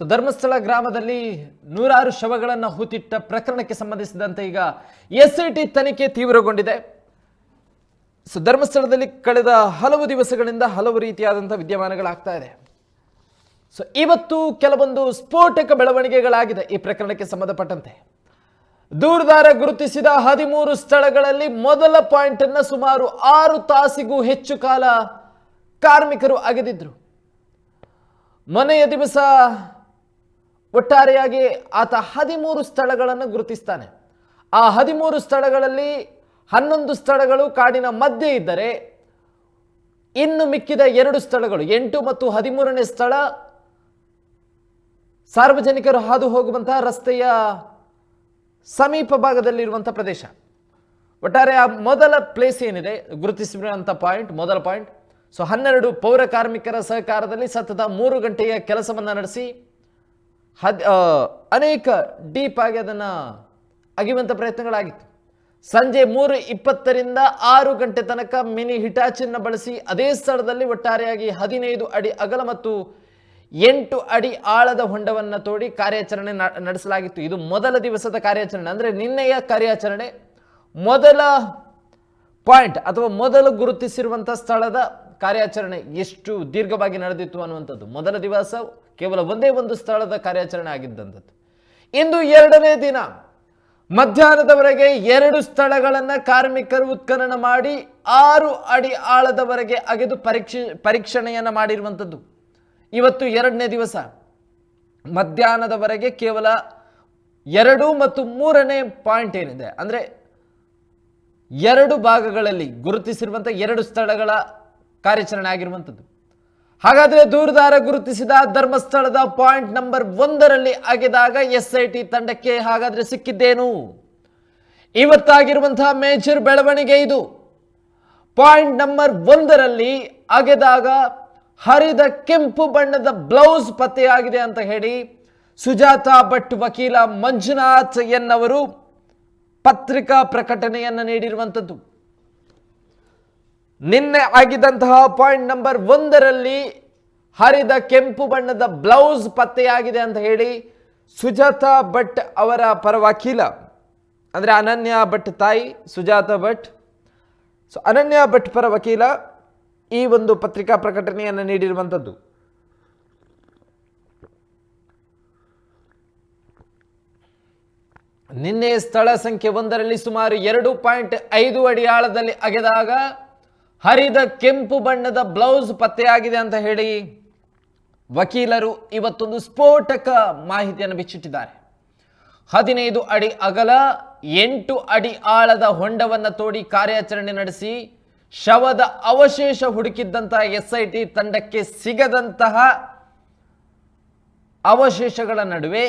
So Dharmasthala ಗ್ರಾಮದಲ್ಲಿ ನೂರಾರು ಶವಗಳನ್ನು ಹೂತಿಟ್ಟ ಪ್ರಕರಣಕ್ಕೆ ಸಂಬಂಧಿಸಿದಂತೆ ಈಗ ಎಸ್ ಐ ಟಿ ತನಿಖೆ ತೀವ್ರಗೊಂಡಿದೆ. ಸೊ ಧರ್ಮಸ್ಥಳದಲ್ಲಿ ಕಳೆದ ಹಲವು ದಿವಸಗಳಿಂದ ಹಲವು ರೀತಿಯಾದಂಥ ವಿದ್ಯಮಾನಗಳಾಗ್ತಾ ಇದೆ. ಸೊ ಇವತ್ತು ಕೆಲವೊಂದು ಸ್ಫೋಟಕ ಬೆಳವಣಿಗೆಗಳಾಗಿದೆ ಈ ಪ್ರಕರಣಕ್ಕೆ ಸಂಬಂಧಪಟ್ಟಂತೆ. ದೂರದಾರ ಗುರುತಿಸಿದ ಹದಿಮೂರು ಸ್ಥಳಗಳಲ್ಲಿ ಮೊದಲ ಪಾಯಿಂಟ್ ಅನ್ನು ಸುಮಾರು ಆರು ತಾಸಿಗೂ ಹೆಚ್ಚು ಕಾಲ ಕಾರ್ಮಿಕರು ಅಗೆದಿದ್ರು. ಮನೆಯ ದಿವಸ ಒಟ್ಟಾರೆಯಾಗಿ ಆತ ಹದಿಮೂರು ಸ್ಥಳಗಳನ್ನು ಗುರುತಿಸ್ತಾನೆ. ಆ ಹದಿಮೂರು ಸ್ಥಳಗಳಲ್ಲಿ ಹನ್ನೊಂದು ಸ್ಥಳಗಳು ಕಾಡಿನ ಮಧ್ಯೆ ಇದ್ದರೆ, ಇನ್ನು ಮಿಕ್ಕಿದ ಎರಡು ಸ್ಥಳಗಳು, ಎಂಟು ಮತ್ತು ಹದಿಮೂರನೇ ಸ್ಥಳ, ಸಾರ್ವಜನಿಕರು ಹಾದು ಹೋಗುವಂತಹ ರಸ್ತೆಯ ಸಮೀಪ ಭಾಗದಲ್ಲಿರುವಂಥ ಪ್ರದೇಶ. ಒಟ್ಟಾರೆ ಆ ಮೊದಲ ಪ್ಲೇಸ್ ಏನಿದೆ ಗುರುತಿಸಿರುವಂಥ ಪಾಯಿಂಟ್ ಮೊದಲ ಪಾಯಿಂಟ್ ಸೊ ಹನ್ನೆರಡು ಪೌರ ಕಾರ್ಮಿಕರ ಸಹಕಾರದಲ್ಲಿ ಸತತ ಮೂರು ಗಂಟೆಯ ಕೆಲಸವನ್ನು ನಡೆಸಿ ಹದ್ ಅನೇಕ ಡೀಪ್ ಆಗಿ ಅದನ್ನು ಅಗಿವಂಥ ಪ್ರಯತ್ನಗಳಾಗಿತ್ತು. ಸಂಜೆ ಮೂರು ಇಪ್ಪತ್ತರಿಂದ ಆರು ಗಂಟೆ ತನಕ ಮಿನಿ ಹಿಟಾಚಿನ ಬಳಸಿ ಅದೇ ಸ್ಥಳದಲ್ಲಿ ಒಟ್ಟಾರೆಯಾಗಿ ಹದಿನೈದು ಅಡಿ ಅಗಲ ಮತ್ತು ಎಂಟು ಅಡಿ ಆಳದ ಹೊಂಡವನ್ನು ತೋಡಿ ಕಾರ್ಯಾಚರಣೆ ನಡೆಸಲಾಗಿತ್ತು. ಇದು ಮೊದಲ ದಿವಸದ ಕಾರ್ಯಾಚರಣೆ, ಅಂದರೆ ನಿನ್ನೆಯ ಕಾರ್ಯಾಚರಣೆ. ಮೊದಲ ಪಾಯಿಂಟ್ ಅಥವಾ ಮೊದಲು ಗುರುತಿಸಿರುವಂಥ ಸ್ಥಳದ ಕಾರ್ಯಾಚರಣೆ ಎಷ್ಟು ದೀರ್ಘವಾಗಿ ನಡೆದಿತ್ತು ಅನ್ನುವಂಥದ್ದು. ಮೊದಲ ದಿವಸ ಕೇವಲ ಒಂದೇ ಒಂದು ಸ್ಥಳದ ಕಾರ್ಯಾಚರಣೆ ಆಗಿದ್ದಂಥದ್ದು. ಇಂದು ಎರಡನೇ ದಿನ. ಮಧ್ಯಾಹ್ನದವರೆಗೆ ಎರಡು ಸ್ಥಳಗಳನ್ನು ಕಾರ್ಮಿಕರು ಉತ್ಖನನ ಮಾಡಿ ಆರು ಅಡಿ ಆಳದವರೆಗೆ ಅಗೆದು ಪರೀಕ್ಷೆ, ಪರೀಕ್ಷಣೆಯನ್ನು ಮಾಡಿರುವಂಥದ್ದು. ಇವತ್ತು ಎರಡನೇ ದಿವಸ. ಮಧ್ಯಾಹ್ನದವರೆಗೆ ಕೇವಲ ಎರಡು ಮತ್ತು ಮೂರನೇ ಪಾಯಿಂಟ್ ಏನಿದೆ? ಅಂದರೆ ಎರಡು ಭಾಗಗಳಲ್ಲಿ ಗುರುತಿಸಿರುವಂಥ ಎರಡು ಸ್ಥಳಗಳ ಕಾರ್ಯಾಚರಣೆ ಆಗಿರುವಂಥದ್ದು. ಹಾಗಾದ್ರೆ ದೂರದಾರ ಗುರುತಿಸಿದ ಧರ್ಮಸ್ಥಳದ ಪಾಯಿಂಟ್ ನಂಬರ್ ಒಂದರಲ್ಲಿ ಅಗೆದಾಗ ಎಸ್ ಐ ಟಿ ತಂಡಕ್ಕೆ ಹಾಗಾದ್ರೆ ಸಿಕ್ಕಿದ್ದೇನು? ಇವತ್ತಾಗಿರುವಂತಹ ಮೇಜರ್ ಬೆಳವಣಿಗೆ ಇದು. ಪಾಯಿಂಟ್ ನಂಬರ್ ಒಂದರಲ್ಲಿ ಅಗೆದಾಗ ಹರಿದ ಕೆಂಪು ಬಣ್ಣದ ಬ್ಲೌಸ್ ಪತ್ತೆಯಾಗಿದೆ ಅಂತ ಹೇಳಿ ಸುಜಾತ ಭಟ್ ವಕೀಲ ಮಂಜುನಾಥ್ ಎನ್ನವರು ಪತ್ರಿಕಾ ಪ್ರಕಟಣೆಯನ್ನು ನೀಡಿರುವಂಥದ್ದು. ನಿನ್ನೆ ಆಗಿದ್ದಂತಹ ಪಾಯಿಂಟ್ ನಂಬರ್ ಒಂದರಲ್ಲಿ ಹರಿದ ಕೆಂಪು ಬಣ್ಣದ ಬ್ಲೌಸ್ ಪತ್ತೆಯಾಗಿದೆ ಅಂತ ಹೇಳಿ ಸುಜಾತಾ ಭಟ್ ಅವರ ಪರ ವಕೀಲ, ಅಂದರೆ ಅನನ್ಯ ಭಟ್ ತಾಯಿ ಸುಜಾತಾ ಭಟ್. ಸೊ ಅನನ್ಯ ಭಟ್ ಪರ ವಕೀಲ ಈ ಒಂದು ಪತ್ರಿಕಾ ಪ್ರಕಟಣೆಯನ್ನು ನೀಡಿರುವಂಥದ್ದು ನಿನ್ನೆ ಸ್ಥಳ ಸಂಖ್ಯೆ ಒಂದರಲ್ಲಿ ಸುಮಾರು ಎರಡು ಪಾಯಿಂಟ್ ಐದು ಅಡಿ ಆಳದಲ್ಲಿ ಅಗೆದಾಗ ಹರಿದ ಕೆಂಪು ಬಣ್ಣದ ಬ್ಲೌಸ್ ಪತ್ತೆಯಾಗಿದೆ ಅಂತ ಹೇಳಿ ವಕೀಲರು ಇವತ್ತೊಂದು ಸ್ಫೋಟಕ ಮಾಹಿತಿಯನ್ನು ಬಿಚ್ಚಿಟ್ಟಿದ್ದಾರೆ. ಹದಿನೈದು ಅಡಿ ಅಗಲ, ಎಂಟು ಅಡಿ ಆಳದ ಹೊಂಡವನ್ನು ತೋಡಿ ಕಾರ್ಯಾಚರಣೆ ನಡೆಸಿ ಶವದ ಅವಶೇಷ ಹುಡುಕಿದ್ದಂತಹ ಎಸ್ ಐ ಟಿ ತಂಡಕ್ಕೆ ಸಿಗದಂತಹ ಅವಶೇಷಗಳ ನಡುವೆ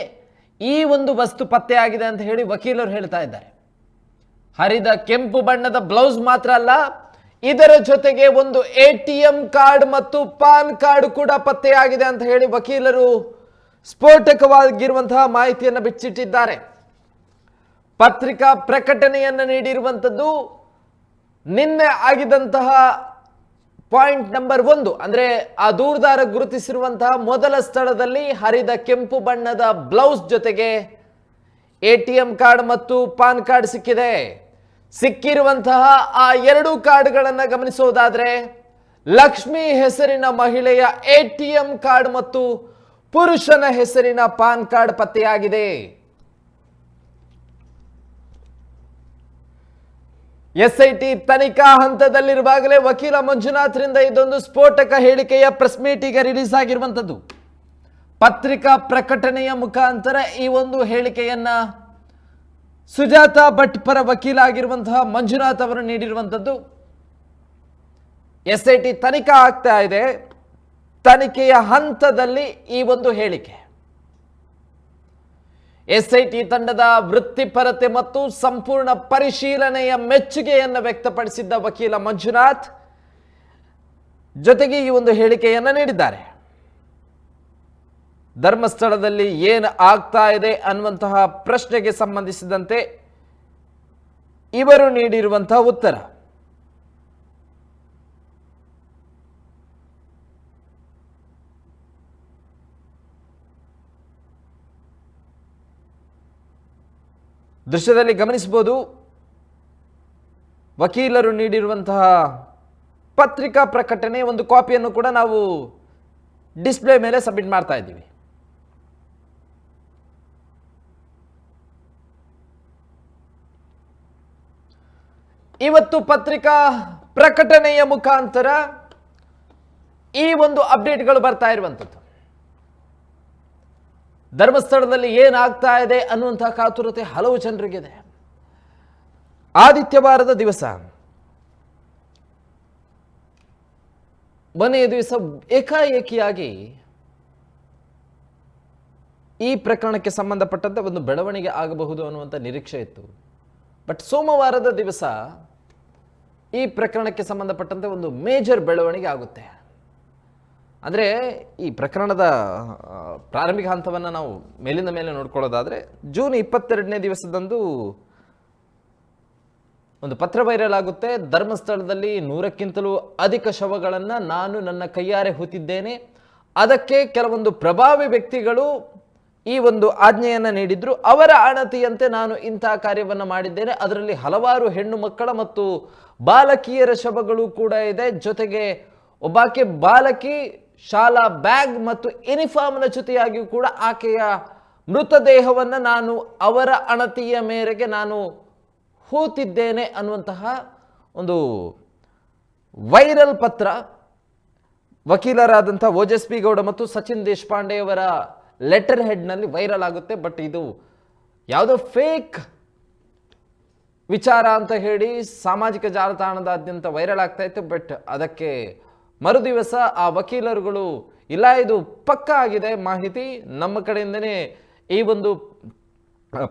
ಈ ಒಂದು ವಸ್ತು ಪತ್ತೆಯಾಗಿದೆ ಅಂತ ಹೇಳಿ ವಕೀಲರು ಹೇಳ್ತಾ ಇದ್ದಾರೆ. ಹರಿದ ಕೆಂಪು ಬಣ್ಣದ ಬ್ಲೌಸ್ ಮಾತ್ರ ಅಲ್ಲ ಇದರ ಜೊತೆಗೆ ಒಂದು ಎ ಟಿ ಎಂ ಕಾರ್ಡ್ ಮತ್ತು ಪಾನ್ ಕಾರ್ಡ್ ಕೂಡ ಪತ್ತೆಯಾಗಿದೆ ಅಂತ ಹೇಳಿ ವಕೀಲರು ಸ್ಫೋಟಕವಾಗಿರುವಂತಹ ಮಾಹಿತಿಯನ್ನು ಬಿಚ್ಚಿಟ್ಟಿದ್ದಾರೆ. ಪತ್ರಿಕಾ ಪ್ರಕಟಣೆಯನ್ನು ನೀಡಿರುವಂಥದ್ದು ನಿನ್ನೆ ಆಗಿದಂತಹ ಪಾಯಿಂಟ್ ನಂಬರ್ ಒಂದು, ಅಂದರೆ ಆ ದೂರದಾರ ಗುರುತಿಸಿರುವಂತಹ ಮೊದಲ ಸ್ಥಳದಲ್ಲಿ ಹರಿದ ಕೆಂಪು ಬಣ್ಣದ ಬ್ಲೌಸ್ ಜೊತೆಗೆ ಎ ಟಿ ಎಂ ಕಾರ್ಡ್ ಮತ್ತು ಪಾನ್ ಕಾರ್ಡ್ ಸಿಕ್ಕಿದೆ. ಸಿಕ್ಕಿರುವಂತಹ ಆ ಎರಡು ಕಾರ್ಡ್ಗಳನ್ನು ಗಮನಿಸೋದಾದ್ರೆ, ಲಕ್ಷ್ಮಿ ಹೆಸರಿನ ಮಹಿಳೆಯ ಎ ಟಿ ಎಂ ಕಾರ್ಡ್ ಮತ್ತು ಪುರುಷನ ಹೆಸರಿನ ಪಾನ್ ಕಾರ್ಡ್ ಪತ್ತೆಯಾಗಿದೆ. ಎಸ್ಐಟಿ ತನಿಖಾ ಹಂತದಲ್ಲಿರುವಾಗಲೇ ವಕೀಲ ಮಂಜುನಾಥ್ರಿಂದ ಇದೊಂದು ಸ್ಫೋಟಕ ಹೇಳಿಕೆಯ ಪ್ರೆಸ್ ರಿಲೀಸ್ ಆಗಿರುವಂಥದ್ದು ಪತ್ರಿಕಾ ಪ್ರಕಟಣೆಯ ಮುಖಾಂತರ ಈ ಒಂದು ಹೇಳಿಕೆಯನ್ನ ಸುಜಾತ ಭಟ್ ಪರ ವಕೀಲ ಆಗಿರುವಂತಹ ಮಂಜುನಾಥ್ ಅವರು ನೀಡಿರುವಂಥದ್ದು ಎಸ್ ಐ ಟಿ ತನಿಖಾ ಆಗ್ತಾ ಇದೆ. ತನಿಖೆಯ ಹಂತದಲ್ಲಿ ಈ ಒಂದು ಹೇಳಿಕೆ. ಎಸ್ ಐ ಟಿ ತಂಡದ ವೃತ್ತಿಪರತೆ ಮತ್ತು ಸಂಪೂರ್ಣ ಪರಿಶೀಲನೆಯ ಮೆಚ್ಚುಗೆಯನ್ನು ವ್ಯಕ್ತಪಡಿಸಿದ್ದ ವಕೀಲ ಮಂಜುನಾಥ್ ಜೊತೆಗೆ ಈ ಒಂದು ಹೇಳಿಕೆಯನ್ನು ನೀಡಿದ್ದಾರೆ. ಧರ್ಮಸ್ಥಳದಲ್ಲಿ ಏನು ಆಗ್ತಾ ಇದೆ ಅನ್ನುವಂತಹ ಪ್ರಶ್ನೆಗೆ ಸಂಬಂಧಿಸಿದಂತೆ ಇವರು ನೀಡಿರುವಂತಹ ಉತ್ತರ. ದೃಶ್ಯದಲ್ಲಿ ಗಮನಿಸಬಹುದು, ವಕೀಲರು ನೀಡಿರುವಂತಹ ಪತ್ರಿಕಾ ಪ್ರಕಟಣೆ ಒಂದು ಕಾಪಿಯನ್ನು ಕೂಡ ನಾವು ಡಿಸ್ಪ್ಲೇ ಮೇಲೆ ಸಬ್ಮಿಟ್ ಮಾಡ್ತಾ ಇದ್ದೀವಿ. ಇವತ್ತು ಪತ್ರಿಕಾ ಪ್ರಕಟಣೆಯ ಮುಖಾಂತರ ಈ ಒಂದು ಅಪ್ಡೇಟ್ಗಳು ಬರ್ತಾ ಇರುವಂಥದ್ದು. ಧರ್ಮಸ್ಥಳದಲ್ಲಿ ಏನಾಗ್ತಾ ಇದೆ ಅನ್ನುವಂತಹ ಕಾತುರತೆ ಹಲವು ಜನರಿಗಿದೆ. ಆದಿತ್ಯವಾರದ ದಿವಸ. ಮನೆಯ ದಿವಸ ಏಕಾಏಕಿಯಾಗಿ ಈ ಪ್ರಕರಣಕ್ಕೆ ಸಂಬಂಧಪಟ್ಟಂತೆ ಒಂದು ಬೆಳವಣಿಗೆ ಆಗಬಹುದು ಅನ್ನುವಂಥ ನಿರೀಕ್ಷೆ ಇತ್ತು. ಬಟ್ ಸೋಮವಾರದ ದಿವಸ ಈ ಪ್ರಕರಣಕ್ಕೆ ಸಂಬಂಧಪಟ್ಟಂತೆ ಒಂದು ಮೇಜರ್ ಬೆಳವಣಿಗೆ ಆಗುತ್ತೆ. ಅಂದರೆ ಈ ಪ್ರಕರಣದ ಪ್ರಾರಂಭಿಕ ಹಂತವನ್ನು ನಾವು ಮೇಲಿಂದ ಮೇಲೆ ನೋಡ್ಕೊಳ್ಳೋದಾದರೆ ಜೂನ್ ಇಪ್ಪತ್ತೆರಡನೇ ದಿವಸದಂದು ಒಂದು ಪತ್ರ ವೈರಲ್ ಆಗುತ್ತೆ. ಧರ್ಮಸ್ಥಳದಲ್ಲಿ ನೂರಕ್ಕಿಂತಲೂ ಅಧಿಕ ಶವಗಳನ್ನು ನಾನು ನನ್ನ ಕೈಯಾರೆ ಹೂತಿದ್ದೇನೆ. ಅದಕ್ಕೆ ಕೆಲವೊಂದು ಪ್ರಭಾವಿ ವ್ಯಕ್ತಿಗಳು ಈ ಒಂದು ಆಜ್ಞೆಯನ್ನು ನೀಡಿದ್ರು. ಅವರ ಅಣತಿಯಂತೆ ನಾನು ಇಂತಹ ಕಾರ್ಯವನ್ನು ಮಾಡಿದ್ದೇನೆ. ಅದರಲ್ಲಿ ಹಲವಾರು ಹೆಣ್ಣು ಮಕ್ಕಳ ಮತ್ತು ಬಾಲಕಿಯರ ಶವಗಳು ಕೂಡ ಇದೆ. ಜೊತೆಗೆ ಒಬ್ಬಾಕೆ ಬಾಲಕಿ ಶಾಲಾ ಬ್ಯಾಗ್ ಮತ್ತು ಯೂನಿಫಾರ್ಮ್ನ ಜೊತೆಯಾಗಿಯೂ ಕೂಡ ಆಕೆಯ ಮೃತದೇಹವನ್ನು ನಾನು ಅವರ ಅಣತಿಯ ಮೇರೆಗೆ ನಾನು ಹೂತಿದ್ದೇನೆ ಅನ್ನುವಂತಹ ಒಂದು ವೈರಲ್ ಪತ್ರ ವಕೀಲರಾದಂಥ ಓಜಸ್ವಿ ಗೌಡ ಮತ್ತು ಸಚಿನ್ ದೇಶಪಾಂಡೆಯವರ ಲೆಟರ್ ಹೆಡ್ನಲ್ಲಿ ವೈರಲ್ ಆಗುತ್ತೆ ಬಟ್ ಇದು ಯಾವುದೋ ಫೇಕ್ ವಿಚಾರ ಅಂತ ಹೇಳಿ ಸಾಮಾಜಿಕ ಜಾಲತಾಣದಾದ್ಯಂತ ವೈರಲ್ ಆಗ್ತಾ ಇತ್ತು ಬಟ್ ಅದಕ್ಕೆ ಮರುದಿವಸ ಆ ವಕೀಲರುಗಳು, ಇಲ್ಲ ಇದು ಪಕ್ಕ ಆಗಿದೆ ಮಾಹಿತಿ, ನಮ್ಮ ಕಡೆಯಿಂದನೇ ಈ ಒಂದು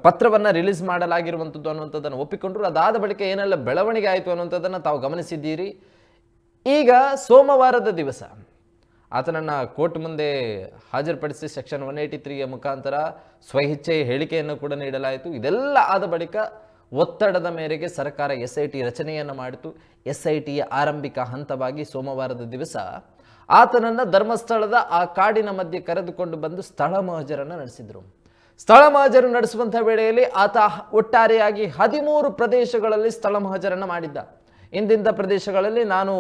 ಪತ್ರವನ್ನು ರಿಲೀಸ್ ಮಾಡಲಾಗಿರುವಂಥದ್ದು ಅನ್ನುವಂಥದ್ದನ್ನು ಒಪ್ಪಿಕೊಂಡ್ರು. ಅದಾದ ಬಳಿಕ ಏನೆಲ್ಲ ಬೆಳವಣಿಗೆ ಆಯಿತು ಅನ್ನುವಂಥದ್ದನ್ನು ತಾವು ಗಮನಿಸಿದ್ದೀರಿ. ಈಗ ಸೋಮವಾರದ ದಿವಸ. ಆತನನ್ನು ಕೋರ್ಟ್ ಮುಂದೆ ಹಾಜರುಪಡಿಸಿ ಸೆಕ್ಷನ್ ಒನ್ ಏಯ್ಟಿ ತ್ರೀಯ ಮುಖಾಂತರ ಸ್ವಇಚ್ಛೆ ಹೇಳಿಕೆಯನ್ನು ಕೂಡ ನೀಡಲಾಯಿತು. ಇದೆಲ್ಲ ಆದ ಬಳಿಕ ಒತ್ತಡದ ಮೇರೆಗೆ ಸರ್ಕಾರ ಎಸ್ ಐ ಟಿ ರಚನೆಯನ್ನು ಮಾಡಿತು. ಎಸ್ ಐ ಟಿಯ ಆರಂಭಿಕ ಹಂತವಾಗಿ ಸೋಮವಾರದ ದಿವಸ ಆತನನ್ನು ಧರ್ಮಸ್ಥಳದ ಆ ಕಾಡಿನ ಮಧ್ಯೆ ಕರೆದುಕೊಂಡು ಬಂದು ಸ್ಥಳ ಮಹಜರನ್ನು ನಡೆಸಿದರು. ಸ್ಥಳ ಮಹಜರು ನಡೆಸುವಂಥ ವೇಳೆಯಲ್ಲಿ ಆತ ಒಟ್ಟಾರೆಯಾಗಿ ಹದಿಮೂರು ಪ್ರದೇಶಗಳಲ್ಲಿ ಸ್ಥಳ ಮಹಜರನ್ನು ಮಾಡಿದ್ದ. ಇಂತಿಂಥ ಪ್ರದೇಶಗಳಲ್ಲಿ ನಾನು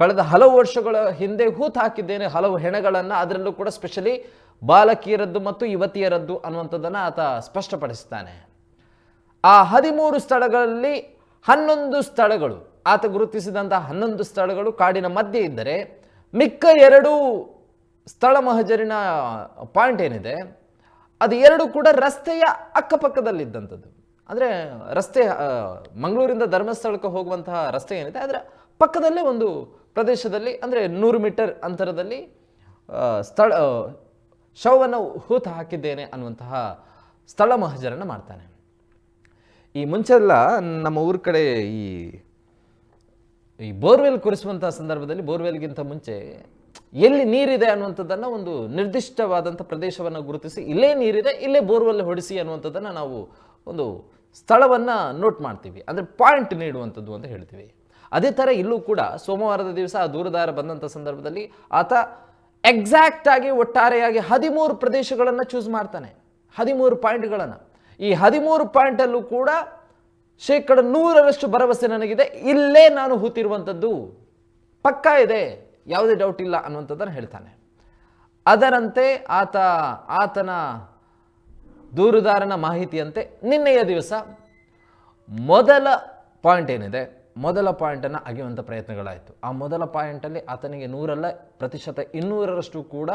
ಕಳೆದ ಹಲವು ವರ್ಷಗಳ ಹಿಂದೆ ಹೂತು ಹಾಕಿದ್ದೇನೆ, ಹಲವು ಹೆಣಗಳನ್ನು, ಅದರಲ್ಲೂ ಕೂಡ ಸ್ಪೆಷಲಿ ಬಾಲಕಿಯರದ್ದು ಮತ್ತು ಯುವತಿಯರದ್ದು ಅನ್ನುವಂಥದ್ದನ್ನು ಆತ ಸ್ಪಷ್ಟಪಡಿಸ್ತಾನೆ. ಆ ಹದಿಮೂರು ಸ್ಥಳಗಳಲ್ಲಿ ಹನ್ನೊಂದು ಸ್ಥಳಗಳು, ಆತ ಗುರುತಿಸಿದಂತಹ ಹನ್ನೊಂದು ಸ್ಥಳಗಳು ಕಾಡಿನ ಮಧ್ಯೆ ಇದ್ದರೆ, ಮಿಕ್ಕ ಎರಡು ಸ್ಥಳ ಮಹಜರಿನ ಪಾಯಿಂಟ್ ಏನಿದೆ, ಅದು ಎರಡು ಕೂಡ ರಸ್ತೆಯ ಅಕ್ಕಪಕ್ಕದಲ್ಲಿದ್ದಂಥದ್ದು. ಅಂದರೆ ರಸ್ತೆ ಮಂಗಳೂರಿಂದ ಧರ್ಮಸ್ಥಳಕ್ಕೆ ಹೋಗುವಂತಹ ರಸ್ತೆ ಏನಿದೆ, ಅದರ ಪಕ್ಕದಲ್ಲೇ ಒಂದು ಪ್ರದೇಶದಲ್ಲಿ, ಅಂದರೆ ನೂರು ಮೀಟರ್ ಅಂತರದಲ್ಲಿ ಸ್ಥಳ ಶವವನ್ನು ಹೂತು ಹಾಕಿದ್ದೇನೆ ಅನ್ನುವಂತಹ ಸ್ಥಳ ಮಹಜರನ್ನು ಮಾಡ್ತಾನೆ. ಈ ಮುಂಚೆಲ್ಲ ನಮ್ಮ ಊರ ಕಡೆ ಈ ಈ ಬೋರ್ವೆಲ್ ಕುರಿಸುವಂತಹ ಸಂದರ್ಭದಲ್ಲಿ ಬೋರ್ವೆಲ್ಗಿಂತ ಮುಂಚೆ ಎಲ್ಲಿ ನೀರಿದೆ ಅನ್ನುವಂಥದ್ದನ್ನು ಒಂದು ನಿರ್ದಿಷ್ಟವಾದಂಥ ಪ್ರದೇಶವನ್ನು ಗುರುತಿಸಿ, ಇಲ್ಲೇ ನೀರಿದೆ, ಇಲ್ಲೇ ಬೋರ್ವೆಲ್ ಹೊಡಿಸಿ ಅನ್ನುವಂಥದ್ದನ್ನು ನಾವು ಒಂದು ಸ್ಥಳವನ್ನು ನೋಟ್ ಮಾಡ್ತೀವಿ. ಅಂದರೆ ಪಾಯಿಂಟ್ ನೀಡುವಂಥದ್ದು ಅಂತ ಹೇಳ್ತೀವಿ. ಅದೇ ಥರ ಇಲ್ಲೂ ಕೂಡ ಸೋಮವಾರದ ದಿವಸ ಆ ದೂರದಾರ ಬಂದಂಥ ಸಂದರ್ಭದಲ್ಲಿ ಆತ ಎಕ್ಸಾಕ್ಟ್ ಆಗಿ ಒಟ್ಟಾರೆಯಾಗಿ ಹದಿಮೂರು ಪ್ರದೇಶಗಳನ್ನು ಚೂಸ್ ಮಾಡ್ತಾನೆ. ಹದಿಮೂರು ಪಾಯಿಂಟ್ಗಳನ್ನು. ಈ ಹದಿಮೂರು ಪಾಯಿಂಟಲ್ಲೂ ಕೂಡ ಶೇಕಡ ನೂರರಷ್ಟು ಭರವಸೆ ನನಗಿದೆ. ಇಲ್ಲೇ ನಾನು ಹೂತಿರುವಂಥದ್ದು. ಪಕ್ಕಾ ಇದೆ. ಯಾವುದೇ ಡೌಟ್ ಇಲ್ಲ ಅನ್ನುವಂಥದ್ದನ್ನು ಹೇಳ್ತಾನೆ. ಅದರಂತೆ ಆತ, ಆತನ ದೂರುದಾರನ ಮಾಹಿತಿಯಂತೆ ನಿನ್ನೆಯ ದಿವಸ ಮೊದಲ ಪಾಯಿಂಟ್ ಏನಿದೆ? ಮೊದಲ ಪಾಯಿಂಟನ್ನು ಅಗೆಯುವಂಥ ಪ್ರಯತ್ನಗಳಾಯಿತು. ಆ ಮೊದಲ ಪಾಯಿಂಟಲ್ಲಿ ಆತನಿಗೆ ನೂರಲ್ಲ ಪ್ರತಿಶತ ಇನ್ನೂರರಷ್ಟು ಕೂಡ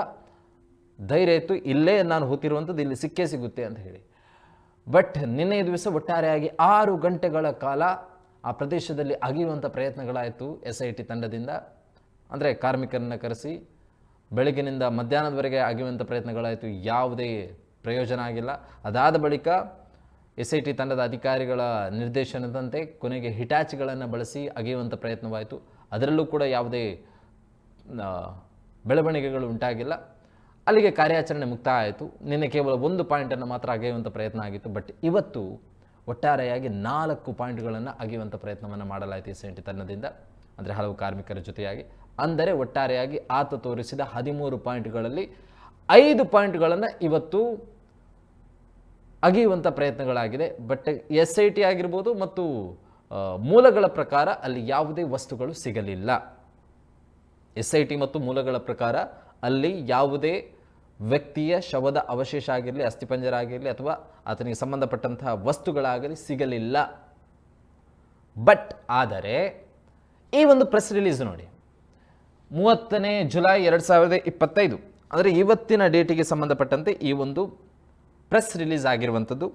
ಧೈರ್ಯ ಇತ್ತು. ಇಲ್ಲೇ ನಾನು ಹೋತಿರುವಂಥದ್ದು ಇಲ್ಲಿ ಸಿಕ್ಕೇ ಸಿಗುತ್ತೆ ಅಂತ ಹೇಳಿ. ಬಟ್ ನಿನ್ನೆ ದಿವಸ ಒಟ್ಟಾರೆಯಾಗಿ ಆರು ಗಂಟೆಗಳ ಕಾಲ ಆ ಪ್ರದೇಶದಲ್ಲಿ ಅಗೆಯುವಂಥ ಪ್ರಯತ್ನಗಳಾಯಿತು ಎಸ್ ಐ ಟಿ ತಂಡದಿಂದ. ಅಂದರೆ ಕಾರ್ಮಿಕರನ್ನು ಕರೆಸಿ ಬೆಳಗಿನಿಂದ ಮಧ್ಯಾಹ್ನದವರೆಗೆ ಅಗೆಯುವಂಥ ಪ್ರಯತ್ನಗಳಾಯಿತು. ಯಾವುದೇ ಪ್ರಯೋಜನ ಆಗಿಲ್ಲ. ಅದಾದ ಬಳಿಕ ಎಸ್ ಐ ಟಿ ತಂಡದ ಅಧಿಕಾರಿಗಳ ನಿರ್ದೇಶನದಂತೆ ಕೊನೆಗೆ ಹಿಟ್ಯಾಚ್ಗಳನ್ನು ಬಳಸಿ ಅಗೆಯುವಂಥ ಪ್ರಯತ್ನವಾಯಿತು. ಅದರಲ್ಲೂ ಕೂಡ ಯಾವುದೇ ಬೆಳವಣಿಗೆಗಳು ಉಂಟಾಗಿಲ್ಲ. ಅಲ್ಲಿಗೆ ಕಾರ್ಯಾಚರಣೆ ಮುಕ್ತಾಯ ಆಯಿತು ನಿನ್ನೆ ಕೇವಲ ಒಂದು ಪಾಯಿಂಟನ್ನು ಮಾತ್ರ ಅಗೆಯುವಂಥ ಪ್ರಯತ್ನ ಆಗಿತ್ತು. ಬಟ್ ಇವತ್ತು ಒಟ್ಟಾರೆಯಾಗಿ ನಾಲ್ಕು ಪಾಯಿಂಟ್ಗಳನ್ನು ಅಗೆಯುವಂಥ ಪ್ರಯತ್ನವನ್ನು ಮಾಡಲಾಯಿತು ಎಸ್ ಐ ಟಿ ತಂಡದಿಂದ. ಅಂದರೆ ಹಲವು ಕಾರ್ಮಿಕರ ಜೊತೆಯಾಗಿ. ಅಂದರೆ ಒಟ್ಟಾರೆಯಾಗಿ ಆತ ತೋರಿಸಿದ ಹದಿಮೂರು ಪಾಯಿಂಟ್ಗಳಲ್ಲಿ ಐದು ಪಾಯಿಂಟ್ಗಳನ್ನು ಇವತ್ತು ಅಗೆಯುವಂಥ ಪ್ರಯತ್ನಗಳಾಗಿದೆ. ಬಟ್ ಎಸ್ ಐ ಟಿ ಆಗಿರ್ಬೋದು ಮತ್ತು ಮೂಲಗಳ ಪ್ರಕಾರ ಅಲ್ಲಿ ಯಾವುದೇ ವಸ್ತುಗಳು ಸಿಗಲಿಲ್ಲ. ಎಸ್ ಐ ಟಿ ಮತ್ತು ಮೂಲಗಳ ಪ್ರಕಾರ ಅಲ್ಲಿ ಯಾವುದೇ ವ್ಯಕ್ತಿಯ ಶವದ ಅವಶೇಷ ಆಗಿರಲಿ, ಅಸ್ಥಿಪಂಜರ ಆಗಿರಲಿ ಅಥವಾ ಆತನಿಗೆ ಸಂಬಂಧಪಟ್ಟಂತಹ ವಸ್ತುಗಳಾಗಲಿ ಸಿಗಲಿಲ್ಲ. ಬಟ್ ಆದರೆ, ಈ ಒಂದು ಪ್ರೆಸ್ ರಿಲೀಸ್ ನೋಡಿ. ಮೂವತ್ತನೇ ಜುಲೈ ಎರಡು ಸಾವಿರದ ಇಪ್ಪತ್ತೈದು. ಅಂದರೆ ಇವತ್ತಿನ ಡೇಟಿಗೆ ಸಂಬಂಧಪಟ್ಟಂತೆ ಈ ಒಂದು ಪ್ರೆಸ್ ರಿಲೀಸ್ ಆಗಿರುವಂಥದ್ದು.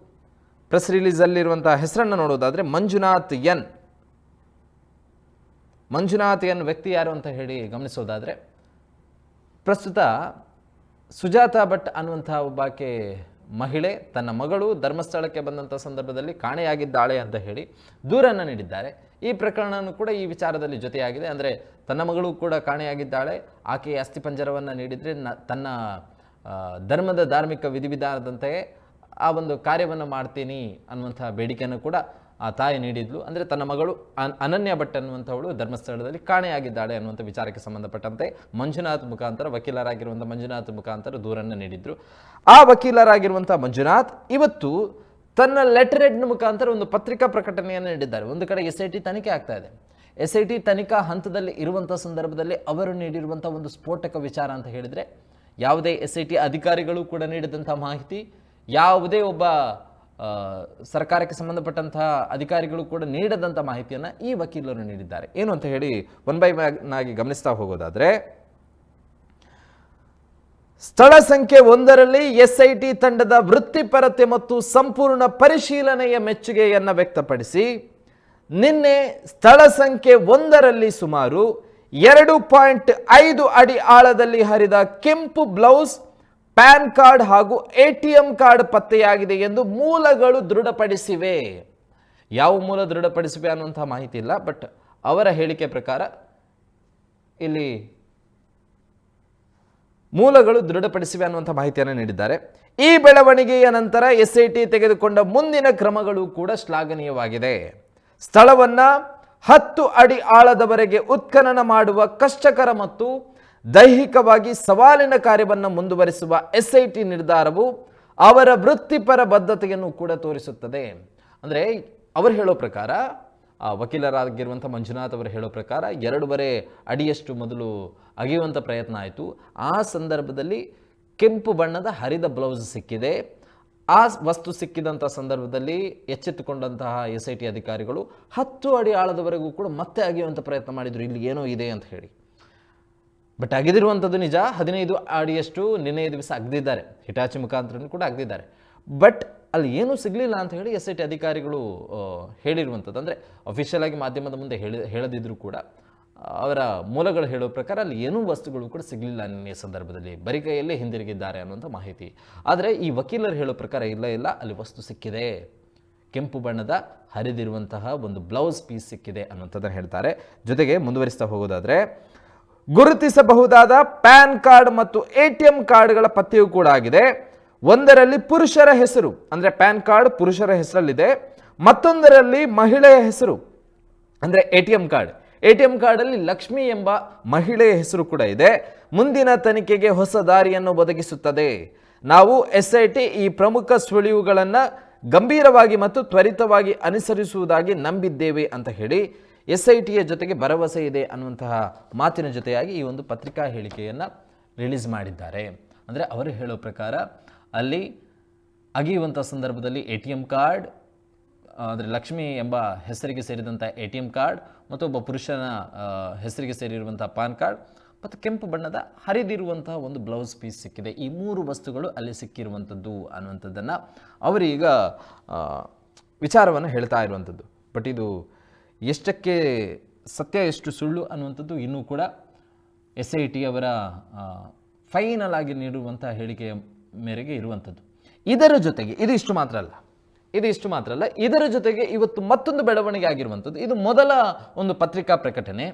ಪ್ರೆಸ್ ರಿಲೀಸಲ್ಲಿರುವಂಥ ಹೆಸರನ್ನು ನೋಡೋದಾದರೆ ಮಂಜುನಾಥ್ ಎನ್. ಮಂಜುನಾಥ್ ಎನ್ ವ್ಯಕ್ತಿ ಯಾರು ಅಂತ ಹೇಳಿ ಗಮನಿಸೋದಾದರೆ, ಪ್ರಸ್ತುತ ಸುಜಾತ ಭಟ್ ಅನ್ನುವಂಥ ಒಬ್ಬಾಕೆ ಮಹಿಳೆ, ತನ್ನ ಮಗಳು ಧರ್ಮಸ್ಥಳಕ್ಕೆ ಬಂದಂಥ ಸಂದರ್ಭದಲ್ಲಿ ಕಾಣೆಯಾಗಿದ್ದಾಳೆ ಅಂತ ಹೇಳಿ ದೂರನ್ನು ನೀಡಿದ್ದಾರೆ. ಈ ಪ್ರಕರಣನೂ ಕೂಡ ಈ ವಿಚಾರದಲ್ಲಿ ಜೊತೆಯಾಗಿದೆ. ಅಂದರೆ ತನ್ನ ಮಗಳು ಕೂಡ ಕಾಣೆಯಾಗಿದ್ದಾಳೆ. ಆಕೆಯ ಅಸ್ಥಿಪಂಜರವನ್ನು ನೀಡಿದರೆ ತನ್ನ ಧರ್ಮದ ಧಾರ್ಮಿಕ ವಿಧಿವಿಧಾನದಂತೆ ಆ ಒಂದು ಕಾರ್ಯವನ್ನು ಮಾಡ್ತೀನಿ ಅನ್ನುವಂಥ ಬೇಡಿಕೆಯನ್ನು ಕೂಡ ಆ ತಾಯಿ ನೀಡಿದ್ಲು. ಅಂದರೆ ತನ್ನ ಮಗಳು ಅನ್, ಅನನ್ಯ ಭಟ್ ಅನ್ನುವಂಥವಳು ಧರ್ಮಸ್ಥಳದಲ್ಲಿ ಕಾಣೆಯಾಗಿದ್ದಾಳೆ ಅನ್ನುವಂಥ ವಿಚಾರಕ್ಕೆ ಸಂಬಂಧಪಟ್ಟಂತೆ ಮಂಜುನಾಥ್ ಮುಖಾಂತರ ವಕೀಲರಾಗಿರುವಂಥ ಮಂಜುನಾಥ್ ಮುಖಾಂತರ ದೂರನ್ನು ನೀಡಿದ್ರು. ಆ ವಕೀಲರಾಗಿರುವಂಥ ಮಂಜುನಾಥ್ ಇವತ್ತು ತನ್ನ ಲೆಟರ್ ಮುಖಾಂತರ ಒಂದು ಪತ್ರಿಕಾ ಪ್ರಕಟಣೆಯನ್ನು ನೀಡಿದ್ದಾರೆ. ಒಂದು ಕಡೆ ಎಸ್ ಐ ಟಿ ತನಿಖೆ ಆಗ್ತಾ ಇದೆ. ಎಸ್ ಐ ಟಿ ತನಿಖಾ ಹಂತದಲ್ಲಿ ಇರುವಂಥ ಸಂದರ್ಭದಲ್ಲಿ ಅವರು ನೀಡಿರುವಂಥ ಒಂದು ಸ್ಫೋಟಕ ವಿಚಾರ ಅಂತ ಹೇಳಿದರೆ ಯಾವುದೇ ಎಸ್ ಐ ಟಿ ಅಧಿಕಾರಿಗಳು ಕೂಡ ನೀಡಿದಂಥ ಮಾಹಿತಿ, ಯಾವುದೇ ಒಬ್ಬ ಸರ್ಕಾರಕ್ಕೆ ಸಂಬಂಧಪಟ್ಟಂತಹ ಅಧಿಕಾರಿಗಳು ಕೂಡ ನೀಡದಂಥ ಮಾಹಿತಿಯನ್ನು ಈ ವಕೀಲರು ನೀಡಿದ್ದಾರೆ. ಏನು ಅಂತ ಹೇಳಿ ಒನ್ ಬೈ ಆಗಿ ಗಮನಿಸ್ತಾ ಹೋಗೋದಾದರೆ, ಸ್ಥಳ ಸಂಖ್ಯೆ ಒಂದರಲ್ಲಿ ಎಸ್ಐಟಿ ತಂಡದ ವೃತ್ತಿಪರತೆ ಮತ್ತು ಸಂಪೂರ್ಣ ಪರಿಶೀಲನೆಯ ಮೆಚ್ಚುಗೆಯನ್ನು ವ್ಯಕ್ತಪಡಿಸಿ, ನಿನ್ನೆ ಸ್ಥಳ ಸಂಖ್ಯೆ ಒಂದರಲ್ಲಿ ಸುಮಾರು ಎರಡು ಪಾಯಿಂಟ್ ಐದು ಅಡಿ ಆಳದಲ್ಲಿ ಹರಿದ ಕೆಂಪು ಬ್ಲೌಸ್, ಪ್ಯಾನ್ ಕಾರ್ಡ್ ಹಾಗೂ ಎ ಟಿ ಎಂ ಕಾರ್ಡ್ ಪತ್ತೆಯಾಗಿದೆ ಎಂದು ಮೂಲಗಳು ದೃಢಪಡಿಸಿವೆ. ಯಾವ ಮೂಲ ದೃಢಪಡಿಸಿವೆ ಅನ್ನುವಂಥ ಮಾಹಿತಿ ಇಲ್ಲ, ಬಟ್ ಅವರ ಹೇಳಿಕೆ ಪ್ರಕಾರ ಇಲ್ಲಿ ಮೂಲಗಳು ದೃಢಪಡಿಸಿವೆ ಅನ್ನುವಂಥ ಮಾಹಿತಿಯನ್ನು ನೀಡಿದ್ದಾರೆ. ಈ ಬೆಳವಣಿಗೆಯ ನಂತರ ಎಸ್ ತೆಗೆದುಕೊಂಡ ಮುಂದಿನ ಕ್ರಮಗಳು ಕೂಡ ಶ್ಲಾಘನೀಯವಾಗಿದೆ. ಸ್ಥಳವನ್ನ ಹತ್ತು ಅಡಿ ಆಳದವರೆಗೆ ಉತ್ಖನನ ಮಾಡುವ ಕಷ್ಟಕರ ಮತ್ತು ದೈಹಿಕವಾಗಿ ಸವಾಲಿನ ಕಾರ್ಯವನ್ನು ಮುಂದುವರಿಸುವ ಎಸ್ ಐ ಟಿ ನಿರ್ಧಾರವು ಅವರ ವೃತ್ತಿಪರ ಬದ್ಧತೆಯನ್ನು ಕೂಡ ತೋರಿಸುತ್ತದೆ. ಅಂದರೆ ಅವರು ಹೇಳೋ ಪ್ರಕಾರ, ಆ ವಕೀಲರಾಗಿರುವಂಥ ಮಂಜುನಾಥ್ ಅವರು ಹೇಳೋ ಪ್ರಕಾರ ಎರಡೂವರೆ ಅಡಿಯಷ್ಟು ಮೊದಲು ಅಗೆಯುವಂಥ ಪ್ರಯತ್ನ ಆಯಿತು. ಆ ಸಂದರ್ಭದಲ್ಲಿ ಕೆಂಪು ಬಣ್ಣದ ಹರಿದ ಬ್ಲೌಸ್ ಸಿಕ್ಕಿದೆ. ಆ ವಸ್ತು ಸಿಕ್ಕಿದಂಥ ಸಂದರ್ಭದಲ್ಲಿ ಎಚ್ಚೆತ್ತುಕೊಂಡಂತಹ ಎಸ್ ಐ ಟಿ ಅಧಿಕಾರಿಗಳು ಹತ್ತು ಅಡಿ ಆಳದವರೆಗೂ ಕೂಡ ಮತ್ತೆ ಅಗೆಯುವಂಥ ಪ್ರಯತ್ನ ಮಾಡಿದರು. ಇಲ್ಲಿ ಏನೋ ಇದೆ ಅಂತ ಹೇಳಿ. ಬಟ್ ಅಗೆದಿರುವಂಥದ್ದು ನಿಜ. ಹದಿನೈದು ಅಡಿಯಷ್ಟು ನಿನ್ನೆಯ ದಿವಸ ಅಗ್ದಿದ್ದಾರೆ. ಹಿಟಾಚಿ ಮುಖಾಂತರ ಕೂಡ ಅಗ್ದಿದ್ದಾರೆ. ಬಟ್ ಅಲ್ಲಿ ಏನೂ ಸಿಗಲಿಲ್ಲ ಅಂತ ಹೇಳಿ ಎಸ್ ಐ ಟಿ ಅಧಿಕಾರಿಗಳು ಹೇಳಿರುವಂಥದ್ದು ಅಂದರೆ ಅಫಿಷಿಯಲ್ ಆಗಿ ಮಾಧ್ಯಮದ ಮುಂದೆ ಹೇಳಿ ಹೇಳದಿದ್ದರೂ ಕೂಡ ಅವರ ಮೂಲಗಳು ಹೇಳೋ ಪ್ರಕಾರ ಅಲ್ಲಿ ಏನೂ ವಸ್ತುಗಳು ಕೂಡ ಸಿಗಲಿಲ್ಲ ನಿನ್ನೆ ಸಂದರ್ಭದಲ್ಲಿ ಬರಿಕೈಯಲ್ಲಿ ಹಿಂದಿರುಗಿದ್ದಾರೆ ಅನ್ನುವಂಥ ಮಾಹಿತಿ. ಆದರೆ ಈ ವಕೀಲರು ಹೇಳೋ ಪ್ರಕಾರ ಇಲ್ಲ ಇಲ್ಲ, ಅಲ್ಲಿ ವಸ್ತು ಸಿಕ್ಕಿದೆ. ಕೆಂಪು ಬಣ್ಣದ ಹರಿದಿರುವಂತಹ ಒಂದು ಬ್ಲೌಸ್ ಪೀಸ್ ಸಿಕ್ಕಿದೆ ಅನ್ನುವಂಥದ್ದನ್ನು ಹೇಳ್ತಾರೆ. ಜೊತೆಗೆ ಮುಂದುವರಿಸ್ತಾ ಹೋಗೋದಾದರೆ, ಗುರುತಿಸಬಹುದಾದ ಪ್ಯಾನ್ ಕಾರ್ಡ್ ಮತ್ತು ಎ ಟಿ ಎಂ ಕಾರ್ಡ್ಗಳ ಪತ್ತೆಯೂ ಕೂಡ ಆಗಿದೆ. ಒಂದರಲ್ಲಿ ಪುರುಷರ ಹೆಸರು, ಅಂದರೆ ಪ್ಯಾನ್ ಕಾರ್ಡ್ ಪುರುಷರ ಹೆಸರಲ್ಲಿದೆ. ಮತ್ತೊಂದರಲ್ಲಿ ಮಹಿಳೆಯ ಹೆಸರು, ಅಂದರೆ A T M card. A T M ಕಾರ್ಡಲ್ಲಿ ಲಕ್ಷ್ಮಿ ಎಂಬ ಮಹಿಳೆಯ ಹೆಸರು ಕೂಡ ಇದೆ. ಮುಂದಿನ ತನಿಖೆಗೆ ಹೊಸ ದಾರಿಯನ್ನು ಒದಗಿಸುತ್ತದೆ. ನಾವು ಎಸ್ ಐ ಟಿ ಈ ಪ್ರಮುಖ ಸುಳಿವುಗಳನ್ನು ಗಂಭೀರವಾಗಿ ಮತ್ತು ತ್ವರಿತವಾಗಿ ಅನುಸರಿಸುವುದಾಗಿ ನಂಬಿದ್ದೇವೆ ಅಂತ ಹೇಳಿ ಎಸ್ ಐ ಟಿಯ ಜೊತೆಗೆ ಭರವಸೆ ಇದೆ ಅನ್ನುವಂತಹ ಮಾತಿನ ಜೊತೆಯಾಗಿ ಈ ಒಂದು ಪತ್ರಿಕಾ ಹೇಳಿಕೆಯನ್ನು ರಿಲೀಸ್ ಮಾಡಿದ್ದಾರೆ. ಅಂದರೆ ಅವರು ಹೇಳೋ ಪ್ರಕಾರ ಅಲ್ಲಿ ಅಗಿಯುವಂಥ ಸಂದರ್ಭದಲ್ಲಿ ಎ ಟಿ ಎಂ ಕಾರ್ಡ್ ಅಂದರೆ ಲಕ್ಷ್ಮಿ ಎಂಬ ಹೆಸರಿಗೆ ಸೇರಿದಂಥ ಎ ಟಿ ಎಂ ಕಾರ್ಡ್ ಮತ್ತು ಒಬ್ಬ ಪುರುಷನ ಹೆಸರಿಗೆ ಸೇರಿರುವಂಥ ಪಾನ್ ಕಾರ್ಡ್ ಮತ್ತು ಕೆಂಪು ಬಣ್ಣದ ಹರಿದಿರುವಂತಹ ಒಂದು ಬ್ಲೌಸ್ ಪೀಸ್ ಸಿಕ್ಕಿದೆ. ಈ ಮೂರು ವಸ್ತುಗಳು ಅಲ್ಲಿ ಸಿಕ್ಕಿರುವಂಥದ್ದು ಅನ್ನುವಂಥದ್ದನ್ನು ಅವರೀಗ ವಿಚಾರವನ್ನು ಹೇಳ್ತಾ ಇರುವಂಥದ್ದು ಬಟ್ ಇದು ಎಷ್ಟಕ್ಕೆ ಸತ್ಯ, ಎಷ್ಟು ಸುಳ್ಳು ಅನ್ನುವಂಥದ್ದು ಇನ್ನೂ ಕೂಡ ಎಸ್ ಐ ಟಿ ಅವರ ಫೈನಲ್ ಆಗಿ ನೀಡುವಂಥ ಹೇಳಿಕೆಯ ಮೇರೆಗೆ ಇರುವಂಥದ್ದು ಇದರ ಜೊತೆಗೆ, ಇದು ಇಷ್ಟು ಮಾತ್ರ ಅಲ್ಲ. ಇದು ಇಷ್ಟು ಮಾತ್ರ ಅಲ್ಲ. ಇದರ ಜೊತೆಗೆ ಇವತ್ತು ಮತ್ತೊಂದು ಬೆಳವಣಿಗೆ ಆಗಿರುವಂಥದ್ದು. ಇದು ಮೊದಲ ಒಂದು ಪತ್ರಿಕಾ ಪ್ರಕಟಣೆ.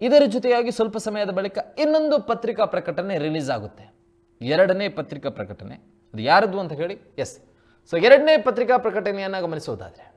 ಇದರ ಜೊತೆಯಾಗಿ ಸ್ವಲ್ಪ ಸಮಯದ ಬಳಿಕ ಇನ್ನೊಂದು ಪತ್ರಿಕಾ ಪ್ರಕಟಣೆ ರಿಲೀಸ್ ಆಗುತ್ತೆ. ಎರಡನೇ ಪತ್ರಿಕಾ ಪ್ರಕಟಣೆ. ಅದು ಯಾರದ್ದು ಅಂತ ಹೇಳಿ? ಎಸ್. ಸೊ ಎರಡನೇ ಪತ್ರಿಕಾ ಪ್ರಕಟಣೆಯನ್ನು ಗಮನಿಸೋದಾದರೆ